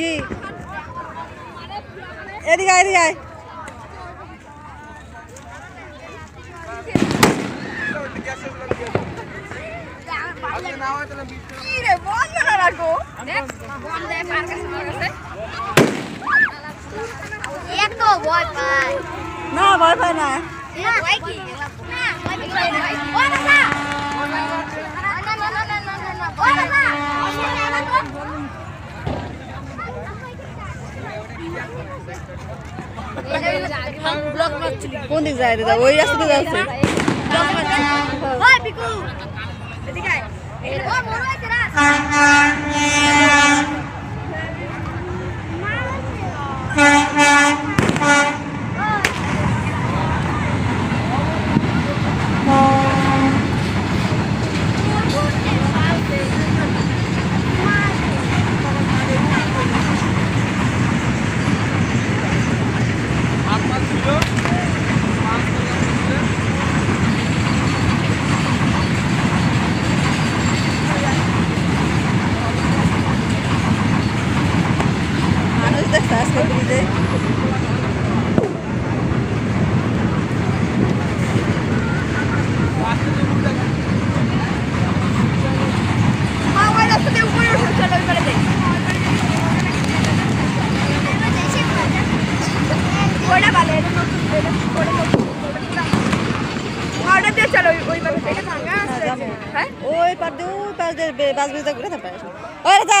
কি? এদিকে এদিকে আয়। না ভয় পায় না না ভয় কি না ভয় পায় না ও বাবা না না না না না না না ও বাবা কোন দিক যায় দাদা ওই রাস্তা দিয়ে যাচ্ছে এদিকে ওই পারে দিয়ে ওই- পারে যাব। হ্যাঁ ওই পার দিয়ে ওই পার দিয়ে বাস ঘুরে তারপরে আসব। ওই রাজা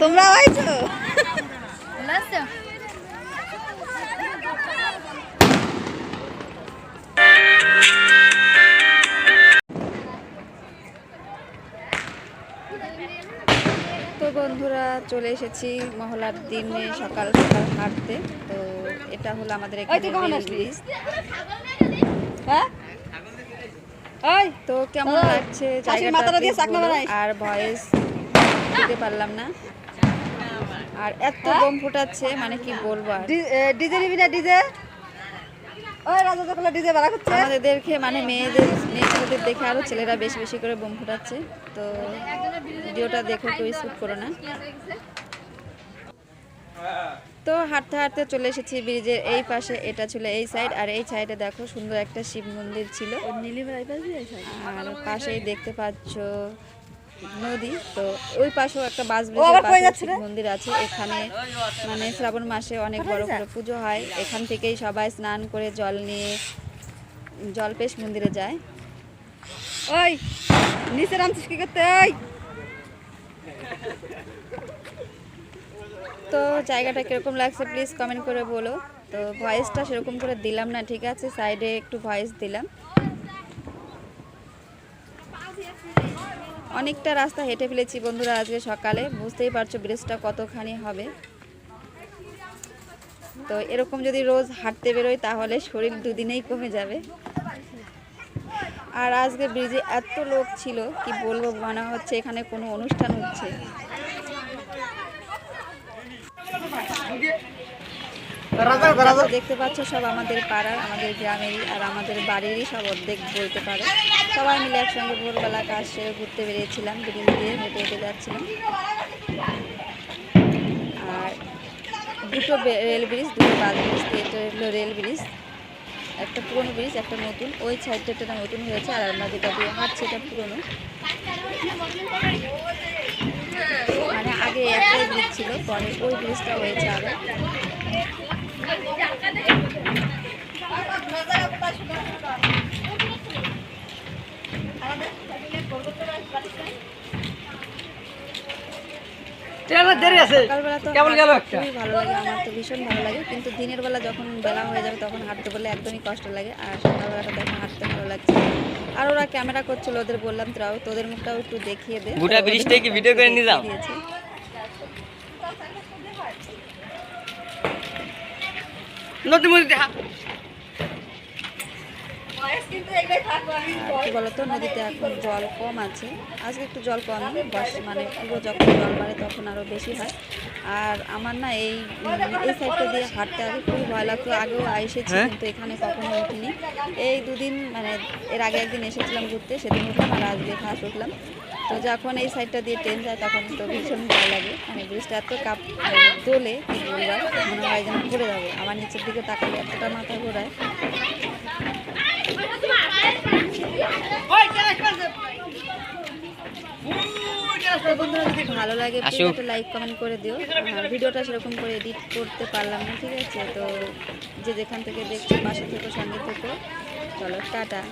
তোমার হয়েছে চলে এসেছি মহলার দিনে সকাল সকাল হাঁটতে। তো এটা হলো আমাদের হ্যাঁ? তো কেমন লাগছে। আর ভয়েস দিতে পারলাম না। আর এত হ্যাঁ? বোম ফুটাচ্ছে মানে কি বলব আর। ডিজে নিবি না ডিজে? ওই রাজা যখন ডিজে করছে। মানে মেয়েদের মেয়ে ছেলেদের দেখে আরও ছেলেরা বেশি বেশি করে বোম ফুটাচ্ছে। তো ভিডিওটা দেখো কেউ স্কিপ করো না। তো হাঁটতে হাঁটতে চলে এসেছি ব্রিজের এই পাশে এটা ছিল এই সাইড আর এই সাইডে দেখো সুন্দর একটা শিব মন্দির ছিল। আর পাশেই দেখতে পাচ্ছ নদী তো ওই পাশেও একটা বাস? মন্দির আছে। এখানে মানে শ্রাবণ মাসে অনেক বড় বড় পুজো হয়। এখান থেকেই সবাই স্নান করে জল নিয়ে জলপেশ মন্দিরে যায়। ওই নিচে নামছিস কি করতে? ওই! তো জায়গাটা কীরকম লাগছে প্লিজ কমেন্ট করে বলো। তো ভয়েসটা সেরকম করে দিলাম না, ঠিক আছে? সাইডে একটু ভয়েস দিলাম। অনেকটা রাস্তা হেঁটে ফেলেছি বন্ধুরা আজকে সকালে। বুঝতেই পারছ ব্রিজটা কতখানি হবে। তো এরকম যদি রোজ হাঁটতে বেরোই, তাহলে শরীর দুদিনেই কমে যাবে। আর আজকে ব্রিজে এত লোক ছিল কি বলব মনে হচ্ছে এখানে কোনো অনুষ্ঠান হচ্ছে। দেখতে পাচ্ছ সব আমাদের পাড়ার আমাদের গ্রামেরই আর আমাদের বাড়িরই সব অর্ধেক বলতে পারে। সবাই মিলে একসঙ্গে ভোরবেলা কাজ সেরে ঘুরতে বেরিয়েছিলাম ব্রিজ দিয়ে হেঁটে হেঁটে যাচ্ছিলাম। আর দুটো রেল ব্রিজ দুটো বাস ব্রিজ এটা হলো রেল ব্রিজ একটা পুরনো ব্রিজ একটা নতুন। ওই সাইডটা নতুন হয়েছে, আর আমরা যেটা দিয়ে হাঁটছি এটা পুরনো। মানে আগে একটাই ব্রিজ ছিল, পরে ওই ব্রিজটা হয়েছে আরও আমাদের ট্রেনের দেরি আছে। সকালবেলা তো কেমন গেল খুবই ভালো লাগে আমার তো ভীষণ ভালো লাগে। কিন্তু দিনের বেলা যখন বেলা হয়ে যাবে তখন হাঁটতে বললে একদমই কষ্ট লাগে আর সকালবেলাটা তখন হাঁটতে ভালো লাগছে আর ওরা ক্যামেরা করছিল ওদের বললাম তোরাও তোদের মুখটাও একটু দেখিয়ে দে। গোটা কি ভিডিও করে নিয়ে যাও? নদী মধ্যে হা- আর কি বলতো নদীতে এখন জল কম আছে। আজকে একটু জল কম মানে পুরো যখন জল বাড়ে তখন আরও বেশি হয়। আর আমার না এই এই সাইডটা দিয়ে হাঁটতে আগে খুবই ভয় লাগতো। আগেও এসেছি কিন্তু এখানে কখনো উঠিনি। এই দুদিন মানে এর আগে একদিন এসেছিলাম ঘুরতে সেদিন উঠলাম আর আজকে ফার্স্ট উঠলাম। তো যখন এই সাইডটা দিয়ে ট্রেন যায় তখন তো ভীষণ ভয় লাগে। মানে ব্রিজটা এত কাপ মানে দোলে মনে হয় যেন পড়ে যাব। আমার নিচের দিকে তাকালে এতটা মাথা ঘোরায় তো বন্ধুরা যদি ভালো লাগে। একটা লাইক কমেন্ট করে দিও। ভিডিওটা সেরকম করে এডিট করতে পারলাম না ঠিক আছে? তো যে যেখান থেকে দেখছ পাশে থেকো সঙ্গে থেকো। চলো টাটা।